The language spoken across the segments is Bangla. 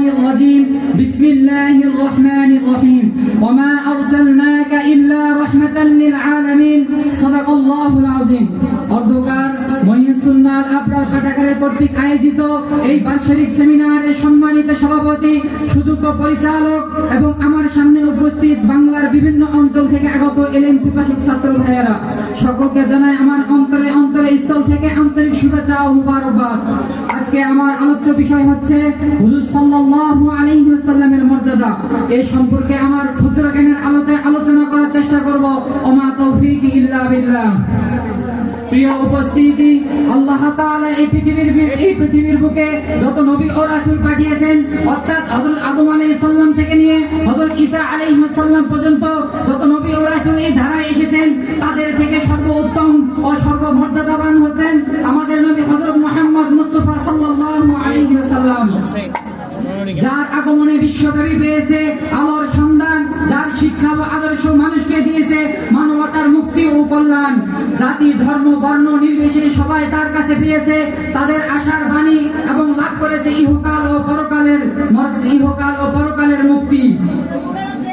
الرجيم بسم الله الرحمن الرحيم وما أرسلناك إلا رحمة للعالمين صدق الله العظيم অর্ধকার মহিউসুন্নাল আবরার কাটাকারের কর্তৃক আয়োজিত এই বার্ষিক সেমিনারের সম্মানিত সভাপতি সুযোগ্য পরিচালক এবং আমার সামনে উপস্থিত বাংলার বিভিন্ন অঞ্চল থেকে আগত এলেন পিপাসক ছাত্র ভাইয়েরা, সকলকে জানাই আমার অন্তরে অন্তরে স্থল থেকে আন্তরিক শুভেচ্ছা ও মুবারকবাদ। আজকে আমার আলোচ্য বিষয় হচ্ছে হুজুর সাল্লাল্লাহু আলাইহি ওয়াসাল্লামের মর্যাদা। এই সম্পর্কে আমার ক্ষুদ্র জ্ঞানের আলোতে আলোচনা করার চেষ্টা করব। ওমা তৌফিক ইল্লা বিল্লাহ। প্রিয় উপস্থিতি, আল্লাহ তাআলা এই পৃথিবীর এই পৃথিবীর বুকে যত নবী ও রাসূল পাঠিয়েছেন, অর্থাৎ হযরত আদম আলাইহিস সালাম থেকে নিয়ে হযরত ঈসা আলাইহিস সালাম পর্যন্ত যত নবী ও রাসূল এই ধারায় এসেছেন, তাদের থেকে সর্বোত্তম ও সর্বমর্যাদাবান হচ্ছেন আমাদের নবী হযরত মুহাম্মদ মুস্তাফা সাল্লাল্লাহু আলাইহি ওয়াসাল্লাম আগমনে বিশ্বব্যাপী পেয়েছে। আলোর সন্ধান যার শিক্ষা আদর্শ মানুষকে দিয়েছে মানবতার মুক্তি ও কল্যাণ। জাতি, ধর্ম, বর্ণ, নির্বিশেষে সবাই তার কাছে পেয়েছে তাদের আশার বাণী এবং লাভ করেছে ইহকাল ও পরকালের ইহকাল ও পরকালের মুক্তি।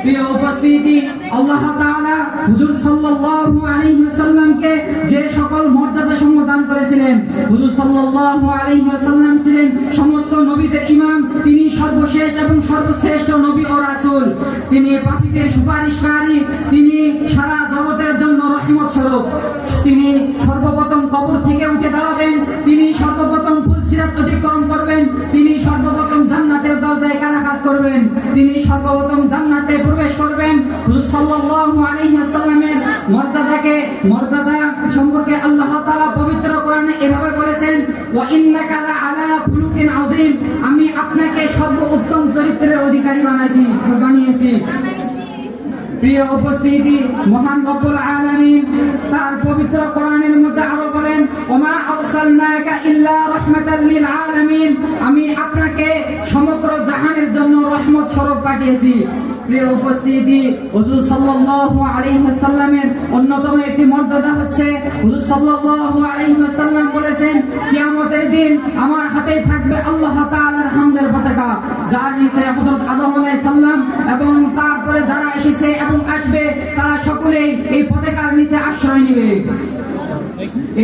প্রিয় উপস্থিতি, আল্লাহ তাআলা হুজুর সাল্লাল্লাহু আলাইহি ওয়াসাল্লামকে যে সকল মর্যাদা সমূহ করেছিলেন, হুজুর সাল্লাল্লাহু আলাইহি ওয়াসাল্লাম ছিলেন সমস্ত নবীদের ইমাম, তিনি সর্বশেষ এবং সর্বশ্রেষ্ঠ নবী ও রাসূল। তিনি পাপীদের সুপারিশকারী, তিনি সারা জগতের জন্য রহমত স্বরূপ। তিনি সর্বপ্রথম কবর থেকে উঠে দাঁড়াবেন, তিনি সর্বপ্রথম ফুলসিরাত অতিক্রম করবেন, তিনি সর্বপ্রথম কারাঘাত করবেন। তিনি সর্বপ্রথম জান্নাতে প্রবেশ করবেন। হুজুর সাল্লাল্লাহু আলাইহি ওয়াসাল্লামের মর্যাদাকে, মর্যাদা সম্পর্কে আল্লাহ তাআলা পবিত্র কোরআনে এভাবে বলেছেন, ওয়া ইন্নাকা আলা খুলুকিন আযীম। আমি আপনাকে সর্বোত্তম চরিত্রের অধিকারী বানাইছি, বানিয়েছি। প্রিয় উপস্থিতি, মহান রব্বুল আলামিন তার পবিত্র কোরআনের মধ্যে আরও বলেন, ওমা আরসালনাকা ইল্লা রাহমাতাল লিল আলামিন। আমি আপনাকে সমগ্র জাহানের জন্য রহমত স্বরূপ পাঠিয়েছি। প্রিয় উপস্থিতি, হুজুর আলাইহি ওয়াসাল্লামের অন্যতম একটি মর্যাদা হচ্ছে, হুজুর সাল্লাল্লাহু আলাইহি ওয়াসাল্লাম বলেছেন, কিয়ামতের দিন আমার হাতে থাকবে আল্লাহ তাআলার হামদের পতাকা, যার নিচে হযরত আদম আলাইহিস এবং তারপরে যারা এসেছে এবং আসবে, তারা সকলেই এই পতাকার নিচে আশ্রয় নেবে।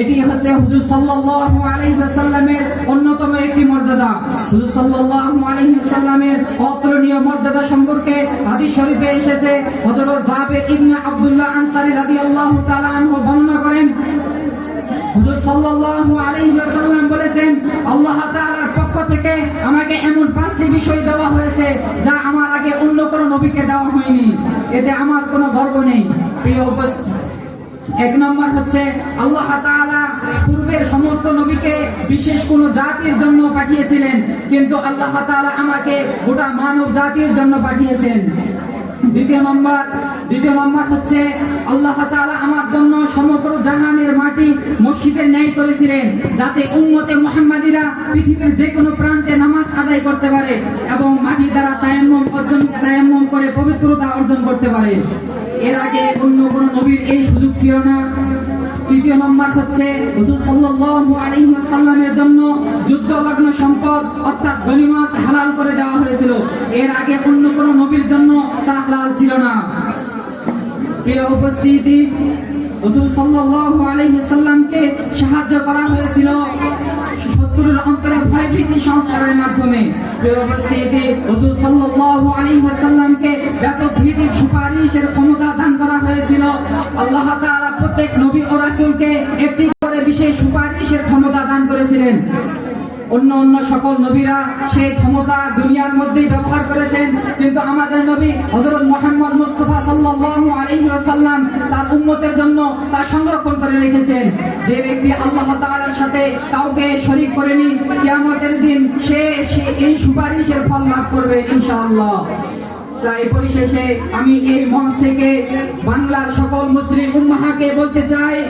এটি হচ্ছে হুজুর সাল্লাল্লাহু আলাইহি ওয়াসাল্লামের অন্যতম একটি মর্যাদা। হুজুর সাল্লাল্লাহু আলাইহি ওয়াসাল্লামের অতুলনীয় মর্যাদা সম্পর্কে হাদিস শরীফে এসেছে। হযরত জাবের ইবনে আব্দুল্লাহ আনসারী রাদিয়াল্লাহু তাআলা আনহু বর্ণনা করেন, হুজুর সাল্লাল্লাহু আলাইহি ওয়াসাল্লাম বলেছেন, আল্লাহ তাআলার পক্ষ থেকে আমাকে এমন পাঁচটি বিষয় দেওয়া হয়েছে যা আমার আগে অন্য কোনো নবীকে দেওয়া হয়নি। এতে আমার কোনো গর্ব নেই। প্রিয় উপস্থিত এক নম্বর হচ্ছে আল্লাহ পূর্বের সমস্ত নবীকে বিশেষ কোন জাতির জন্য পাঠিয়েছিলেন, কিন্তু আল্লাহ আমাকে গোটা মানব জাতির জন্য পাঠিয়েছেন। দ্বিতীয় নম্বর দ্বিতীয় নম্বর হচ্ছে আল্লাহ আমার জন্য সমগ্র জাহানের মাটি মসজিদের ন্যায় করেছিলেন, যাতে উম্মতে মুহাম্মাদিরা পৃথিবীর যে কোনো প্রান্তে নামাজ আদায় করতে পারে এবং মাটি দ্বারা তায়াম্মুম, অর্জন তায়াম্মুম পবিত্রতা অর্জন করতে পারে। এর আগে অন্য কোন নবীর এই সুযোগ ছিল না। তৃতীয় নম্বর হচ্ছে হুজুর সাল্লাল্লাহু আলাইহি ওয়াসাল্লামের জন্য যুদ্ধলগ্ন সম্পদ, অর্থাৎ গনিমত হালাল করে দেওয়া হয়েছিল। এর আগে অন্য কোন নবীর জন্য তা হালাল ছিল না। প্রিয় উপস্থিতি হুজুর সাল্লাল্লাহু আলাইহি সাল্লামকে সাহায্য করা হয়েছিল শত্রুর অন্তরে সংস্কারের মাধ্যমে। উপস্থিতি, হুজুর সাল্লাল্লাহু আলাইহি সুপারিশের ক্ষমতা দান করা হয়েছিল। আল্লাহ তাআলা প্রত্যেক নবী ও রাসূলকে একটি করে বিশেষ সুপারিশের ক্ষমতা দান করেছিলেন অন্য অন্য সকল নবীরা সেই ক্ষমতা দুনিয়ার মধ্যেই ব্যবহার করেছেন। কিন্তু আমাদের নবী হযরত মোহাম্মদ মুস্তাফা আলাইহি ওয়াসাল্লাম তার উন্মতের জন্য তা সংরক্ষণ করে রেখেছেন। যে ব্যক্তি আল্লাহ তাআলার সাথে কাউকে শরীক করেনি কিয়ামতের দিন সে সে এই সুপারিশের ফল লাভ করবে ইনশাআল্লাহ। তাই পরিশেষে আমি এই মঞ্চ থেকে বাংলার সকল মুসলিম উম্মাহাকে বলতে চাই